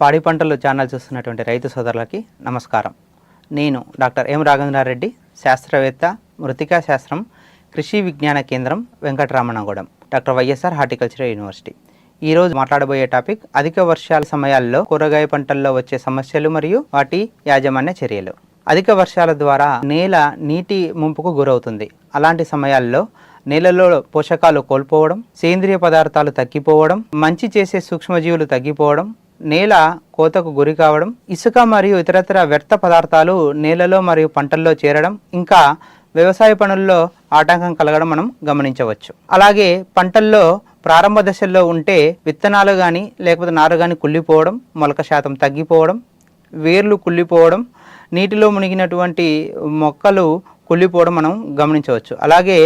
పాడి పంటలు ఛానల్ చూస్తున్నటువంటి రైతు సోదరులకి నమస్కారం. నేను డాక్టర్ ఎం రాఘవేంద్రారెడ్డి శాస్త్రవేత్త మృతికా శాస్త్రం కృషి విజ్ఞాన కేంద్రం Venkataramanagudem doctor YSR horticulture university. ఈరోజు మాట్లాడబోయే టాపిక్ అధిక వర్షాల సమయాల్లో కూరగాయ పంటల్లో వచ్చే సమస్యలు మరియు వాటి యాజమాన్య చర్యలు. అధిక వర్షాల ద్వారా నేల నీటి ముంపుకు గురవుతుంది. అలాంటి సమయాల్లో నేలలో పోషకాలు కోల్పోవడం సేంద్రియ పదార్థాలు తగ్గిపోవడం మంచి చేసే సూక్ష్మజీవులు తగ్గిపోవడం నేల కోతకు గురి కావడం ఇసుక మరియు ఇతరత్ర వ్యర్థ పదార్థాలు నేలలో మరియు పంటల్లో చేరడం ఇంకా వ్యవసాయ పనుల్లో ఆటంకం కలగడం మనం గమనించవచ్చు. అలాగే పంటల్లో ప్రారంభ దశల్లో ఉంటే విత్తనాలు కానీ లేకపోతే నారు కానీ కుళ్ళిపోవడం మొలక శాతం తగ్గిపోవడం వేర్లు కుళ్ళిపోవడం నీటిలో మునిగినటువంటి మొక్కలు కుళ్ళిపోవడం మనం గమనించవచ్చు. అలాగే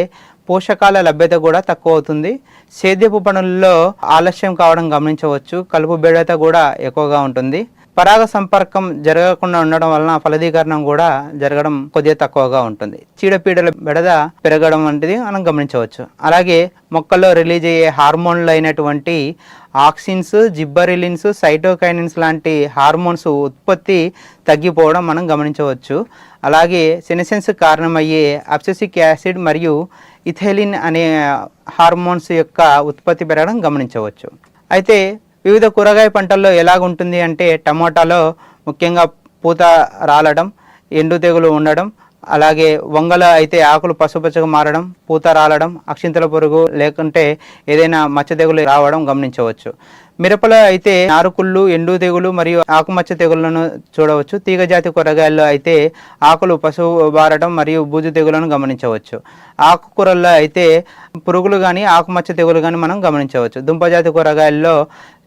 పోషకాల లభ్యత కూడా తక్కువ అవుతుంది సేద్యపు పనుల్లో ఆలస్యం కావడం గమనించవచ్చు. కలుపు బెడత కూడా ఎక్కువగా ఉంటుంది. పరాగ సంపర్కం జరగకుండా ఉండడం వలన ఫలదీకరణం కూడా జరగడం కొద్దిగా తక్కువగా ఉంటుంది. చీడపీడల బెడద పెరగడం వంటిది మనం గమనించవచ్చు. అలాగే మొక్కల్లో రిలీజ్ అయ్యే హార్మోన్లు అయినటువంటి ఆక్సిన్స్ జిబ్బరిలిన్స్ సైటోకైనిన్స్ లాంటి హార్మోన్స్ ఉత్పత్తి తగ్గిపోవడం మనం గమనించవచ్చు. అలాగే సెనసెన్స్ కారణమయ్యే అప్సెసిక్ యాసిడ్ మరియు ఇథైలిన్ అనే హార్మోన్స్ యొక్క ఉత్పత్తి పెరగడం గమనించవచ్చు. అయితే వివిధ కూరగాయ పంటల్లో ఎలాగుంటుంది అంటే టమోటాలో ముఖ్యంగా పూత రాలడం ఎండు తెగులు ఉండడం అలాగే వంగల అయితే ఆకులు పసుపచ్చగా మారడం పూత రాలడం అక్షింతల పురుగు లేకుంటే ఏదైనా మచ్చ తెగులు రావడం గమనించవచ్చు. మిరపలో అయితే నారుకుళ్ళు ఎండు తెగులు మరియు ఆకుమచ్చ తెగులను చూడవచ్చు. తీగజాతి కూరగాయల్లో అయితే ఆకులు పసుపు బారడం మరియు బూజు తెగులను గమనించవచ్చు. ఆకుకూరల్లో అయితే పురుగులు కానీ ఆకుమచ్చ తెగులు కానీ మనం గమనించవచ్చు. దుంపజాతి కూరగాయల్లో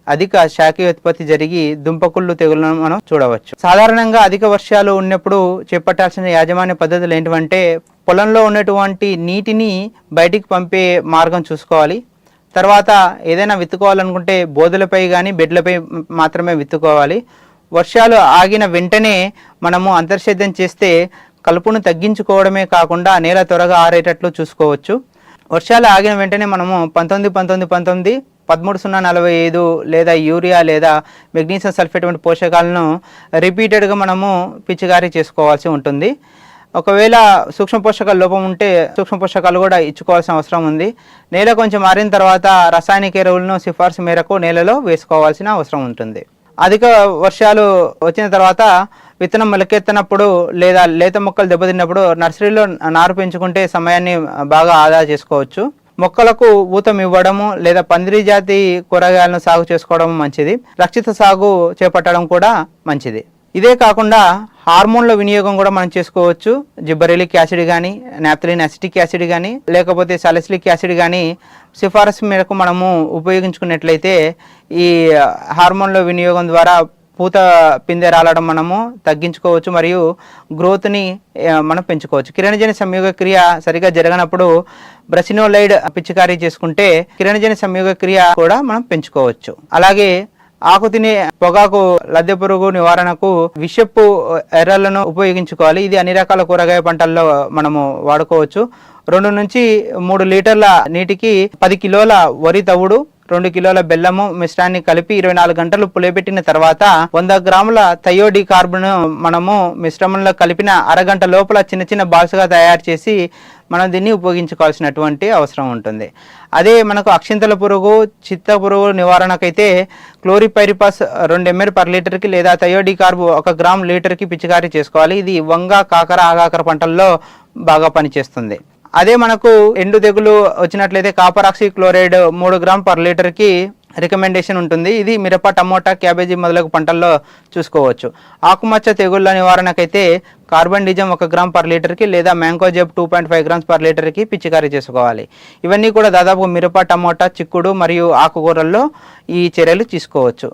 అధిక శాఖీయ ఉత్పత్తి జరిగి దుంపకుళ్ళు తెగులను మనం చూడవచ్చు. సాధారణంగా అధిక వర్షాలు ఉన్నప్పుడు చేపట్టాల్సిన యాజమాన్య పద్ధతులు ఏంటంటే పొలంలో ఉన్నటువంటి నీటిని బయటికి పంపే మార్గం చూసుకోవాలి. తర్వాత ఏదైనా విత్తుకోవాలనుకుంటే బోధలపై కానీ బెడ్లపై మాత్రమే విత్తుకోవాలి. వర్షాలు ఆగిన వెంటనే మనము అంతర్సేద్యం చేస్తే కలుపును తగ్గించుకోవడమే కాకుండా నేల త్వరగా ఆరేటట్లు చూసుకోవచ్చు. వర్షాలు ఆగిన వెంటనే మనము పంతొమ్మిది పంతొమ్మిది పంతొమ్మిది పదమూడు సున్నా నలభై ఐదు లేదా యూరియా లేదా మెగ్నీషియం సల్ఫేట్ వంటి పోషకాలను రిపీటెడ్గా మనము పిచికారీ చేసుకోవాల్సి ఉంటుంది. ఒకవేళ సూక్ష్మ పోషకాల లోపం ఉంటే సూక్ష్మ పోషకాలు కూడా ఇచ్చుకోవాల్సిన అవసరం ఉంది. నేల కొంచెం మారిన తర్వాత రసాయనిక ఎరువులను సిఫార్సు మేరకు నేలలో వేసుకోవాల్సిన అవసరం ఉంటుంది. అధిక వర్షాలు వచ్చిన తర్వాత విత్తనం మొలకెత్తినప్పుడు లేదా లేత మొక్కలు దెబ్బతిన్నప్పుడు నర్సరీలో నారు పెంచుకుంటే సమయాన్ని బాగా ఆదా చేసుకోవచ్చు. మొక్కలకు ఊతం ఇవ్వడము లేదా పందిరి జాతి కూరగాయలను సాగు చేసుకోవడం మంచిది. రక్షిత సాగు చేపట్టడం కూడా మంచిది. ఇదే కాకుండా హార్మోన్ల వినియోగం కూడా మనం చేసుకోవచ్చు. జిబ్బరిలిక్ యాసిడ్ కానీ నాప్థలిన్ అసిటిక్ యాసిడ్ కానీ లేకపోతే సలసిలిక్ యాసిడ్ కానీ సిఫారసు మేరకు మనము ఉపయోగించుకున్నట్లయితే ఈ హార్మోన్ల వినియోగం ద్వారా పూత పిందె రాలడం మనము తగ్గించుకోవచ్చు మరియు గ్రోత్ని మనం పెంచుకోవచ్చు. కిరణజని సంయోగ క్రియ సరిగా జరగనప్పుడు బ్రసినోలైడ్ పిచికారీ చేసుకుంటే కిరణజని సంయోగ క్రియ కూడా మనం పెంచుకోవచ్చు. అలాగే ఆకు తినే పొగాకు లద్దె పురుగు నివారణకు విషపు ఎర్రలను ఉపయోగించుకోవాలి. ఇది అన్ని రకాల కూరగాయ పంటల్లో మనము వాడుకోవచ్చు. రెండు నుంచి మూడు లీటర్ల నీటికి పది కిలోల వరి తవుడు రెండు కిలోల బెల్లము మిశ్రాన్ని కలిపి ఇరవై నాలుగు గంటలు పులియబెట్టిన తర్వాత వంద గ్రాముల థయోడి కార్బన్ మనము మిశ్రమంలో కలిపిన అరగంట లోపల చిన్న చిన్న బాల్స్గా తయారు చేసి మనం దీన్ని ఉపయోగించుకోవాల్సినటువంటి అవసరం ఉంటుంది. అదే మనకు అక్షింతల పురుగు చిత్త పురుగు నివారణకైతే క్లోరిపైరిపాస్ రెండు ఎంఎల్ పర్ లీటర్కి లేదా థయోడి కార్బు ఒక గ్రామ్ లీటర్కి పిచికారీ చేసుకోవాలి. ఇది వంగ కాకర ఆగాకర పంటల్లో బాగా పనిచేస్తుంది. అదే మనకు ఎండు తెగులు వచ్చినట్లయితే కాపరాక్సి క్లోరైడ్ మూడు గ్రామ్ పర్ లీటర్కి రికమెండేషన్ ఉంటుంది. ఇది మిరప టమోటా క్యాబేజీ మొదలగు పంటల్లో చూసుకోవచ్చు. ఆకుమచ్చ తెగుళ్ళ నివారణకైతే కార్బన్ డిజం ఒక గ్రామ్ పర్ లీటర్కి లేదా mancozeb two point five grams per లీటర్కి పిచికారీ చేసుకోవాలి. ఇవన్నీ కూడా దాదాపు మిరప టమోటా చిక్కుడు మరియు ఆకుకూరల్లో ఈ చర్యలు తీసుకోవచ్చు.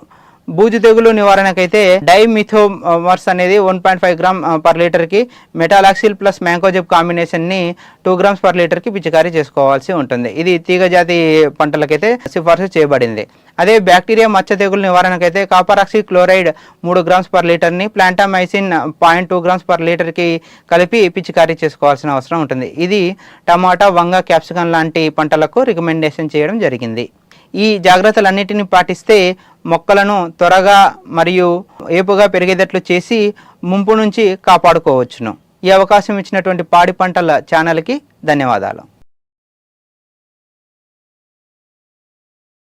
బూజు తెగులు నివారణకైతే డైమిథోమర్స్ అనేది one point five gram per లీటర్కి మెటాలాక్సిల్ ప్లస్ మ్యాంకోజెబ్ కాంబినేషన్ని టూ గ్రామ్స్ పర్ లీటర్కి పిచికారీ చేసుకోవాల్సి ఉంటుంది. ఇది తీగ జాతి పంటలకైతే సిఫార్సు చేయబడింది. అదే బ్యాక్టీరియా మచ్చ తెగులు నివారణకైతే కాపరాక్సి క్లోరైడ్ మూడు grams per లీటర్ని plantamycin point two grams per లీటర్కి కలిపి పిచికారీ చేసుకోవాల్సిన అవసరం ఉంటుంది. ఇది టమాటా వంగ క్యాప్సికమ్ లాంటి పంటలకు రికమెండేషన్ చేయడం జరిగింది. ఈ జాగ్రత్తలన్నిటిని పాటిస్తే మొక్కలను త్వరగా మరియు ఏపుగా పెరిగేటట్లు చేసి ముంపు నుంచి కాపాడుకోవచ్చును. ఈ అవకాశం ఇచ్చినటువంటి పాడి పంటల ఛానల్కి ధన్యవాదాలు.